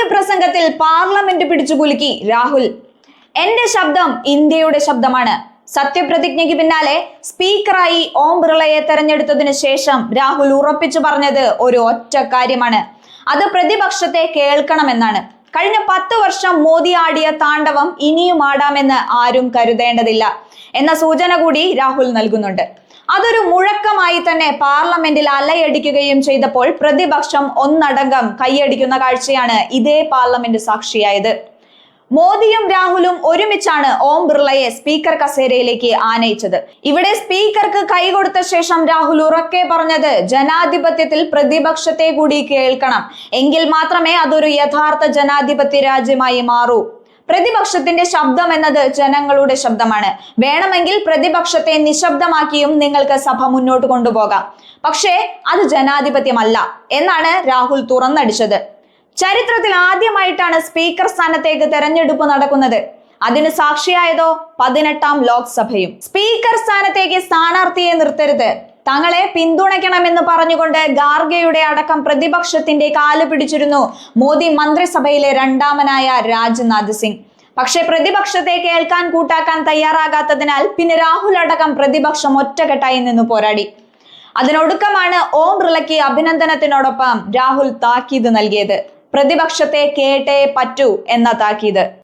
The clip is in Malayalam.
ആദ്യ പ്രസംഗത്തിൽ പാർലമെന്റ് പിടിച്ചു കുലുക്കി രാഹുൽ. എന്റെ ശബ്ദം ഇന്ത്യയുടെ ശബ്ദമാണ്. സത്യപ്രതിജ്ഞയ്ക്ക് പിന്നാലെ സ്പീക്കറായി ഓം ബിർളയെ തെരഞ്ഞെടുത്തതിനു ശേഷം രാഹുൽ ഉറപ്പിച്ചു പറഞ്ഞത് ഒരു ഒറ്റ കാര്യമാണ്. അത് പ്രതിപക്ഷത്തെ കേൾക്കണമെന്നാണ്. കഴിഞ്ഞ പത്ത് വർഷം മോദി ആടിയ താണ്ഡവം ഇനിയും ആടാമെന്ന് ആരും കരുതേണ്ടതില്ല. എന്ന സൂചന കൂടി രാഹുൽ നൽകുന്നുണ്ട്. അതൊരു മുഴക്കമായി തന്നെ പാർലമെന്റിൽ അലയടിക്കുകയും ചെയ്തപ്പോൾ പ്രതിപക്ഷം ഒന്നടങ്കം കൈയടിക്കുന്ന കാഴ്ചയാണ് ഇതേ പാർലമെന്റ് സാക്ഷിയായത്. മോദിയും രാഹുലും ഒരുമിച്ചാണ് ഓം ബിർളയെ സ്പീക്കർ കസേരയിലേക്ക് ആനയിച്ചത്. ഇവിടെ സ്പീക്കർക്ക് കൈകൊടുത്ത ശേഷം രാഹുൽ ഉറക്കെ പറഞ്ഞത് ജനാധിപത്യത്തിൽ പ്രതിപക്ഷത്തെ കൂടി കേൾക്കണം. എങ്കിൽ മാത്രമേ അതൊരു യഥാർത്ഥ ജനാധിപത്യ രാജ്യമായി മാറൂ. പ്രതിപക്ഷത്തിന്റെ ശബ്ദം എന്നത് ജനങ്ങളുടെ ശബ്ദമാണ്. വേണമെങ്കിൽ പ്രതിപക്ഷത്തെ നിശബ്ദമാക്കിയും നിങ്ങൾക്ക് സഭ മുന്നോട്ട് കൊണ്ടുപോകാം. പക്ഷേ അത് ജനാധിപത്യമല്ല എന്നാണ് രാഹുൽ തുറന്നടിച്ചത്. ചരിത്രത്തിൽ ആദ്യമായിട്ടാണ് സ്പീക്കർ സ്ഥാനത്തേക്ക് തെരഞ്ഞെടുപ്പ് നടക്കുന്നത്. അതിന് സാക്ഷിയായതോ പതിനെട്ടാം ലോക്സഭയും. സ്പീക്കർ സ്ഥാനത്തേക്ക് സ്ഥാനാർത്ഥിയെ നിർത്തരുത്. തങ്ങളെ പിന്തുണയ്ക്കണമെന്ന് പറഞ്ഞുകൊണ്ട് ഗാർഗയുടെ അടക്കം പ്രതിപക്ഷത്തിന്റെ കാൽ പിടിച്ചിരുന്നു മോദി മന്ത്രിസഭയിലെ രണ്ടാമനായ രാജ്നാഥ് സിംഗ്. പക്ഷേ പ്രതിപക്ഷത്തെ കേൾക്കാൻ കൂട്ടാക്കാൻ തയ്യാറാകാത്തതിനാൽ പിന്നെ രാഹുൽ അടക്കം പ്രതിപക്ഷം ഒറ്റക്കെട്ടായി നിന്ന് പോരാടി. അതിനൊടുക്കമാണ് ഓം ബിർളയ്ക്ക് അഭിനന്ദനത്തിനോടൊപ്പം രാഹുൽ താക്കീത് നൽകിയത്. പ്രതിപക്ഷത്തെ കേട്ടേ പറ്റൂ എന്ന താക്കീത്.